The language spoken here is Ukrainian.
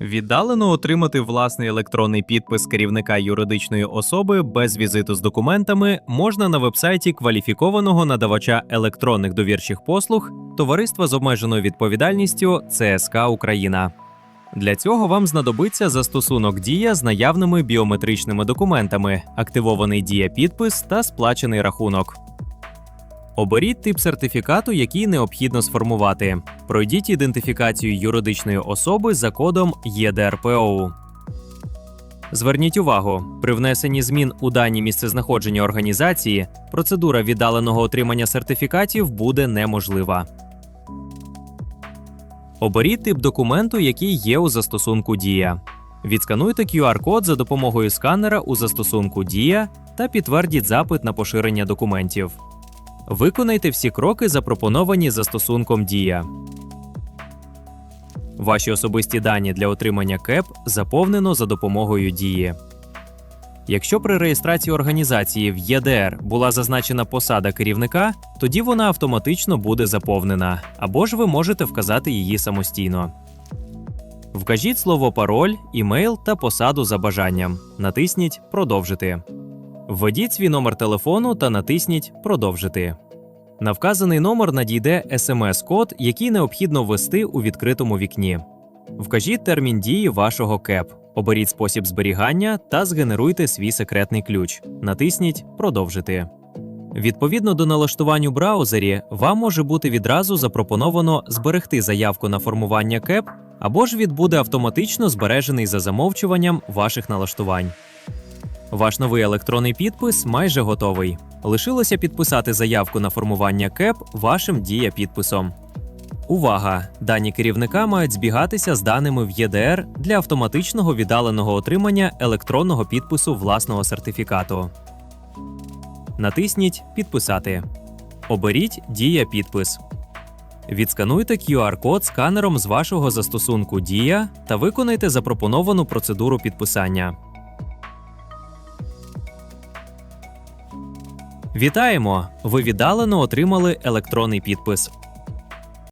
Віддалено отримати власний електронний підпис керівника юридичної особи без візиту з документами можна на вебсайті кваліфікованого надавача електронних довірчих послуг Товариства з обмеженою відповідальністю ЦСК Україна. Для цього вам знадобиться застосунок Дія з наявними біометричними документами, активований Дія підпис та сплачений рахунок. Оберіть тип сертифікату, який необхідно сформувати. Пройдіть ідентифікацію юридичної особи за кодом ЄДРПОУ. Зверніть увагу, при внесенні змін у дані місцезнаходження організації процедура віддаленого отримання сертифікатів буде неможлива. Оберіть тип документу, який є у застосунку Дія. Відскануйте QR-код за допомогою сканера у застосунку Дія та підтвердіть запит на поширення документів. Виконайте всі кроки, запропоновані застосунком Дія. Ваші особисті дані для отримання КЕП заповнено за допомогою Дії. Якщо при реєстрації організації в ЄДР була зазначена посада керівника, тоді вона автоматично буде заповнена, або ж ви можете вказати її самостійно. Вкажіть слово пароль, імейл та посаду за бажанням. Натисніть Продовжити. Введіть свій номер телефону та натисніть Продовжити. На вказаний номер надійде смс-код, який необхідно ввести у відкритому вікні. Вкажіть термін дії вашого КЕП, оберіть спосіб зберігання та згенеруйте свій секретний ключ. Натисніть Продовжити. Відповідно до налаштувань у браузері, вам може бути відразу запропоновано зберегти заявку на формування КЕП або ж відбуде автоматично збережений за замовчуванням ваших налаштувань. Ваш новий електронний підпис майже готовий. Лишилося підписати заявку на формування КЕП вашим дія підписом. Увага! Дані керівника мають збігатися з даними в ЄДР для автоматичного віддаленого отримання електронного підпису власного сертифікату. Натисніть Підписати. Оберіть Дія підпис. Відскануйте QR-код сканером з вашого застосунку Дія та виконайте запропоновану процедуру підписання. Вітаємо! Ви віддалено отримали електронний підпис.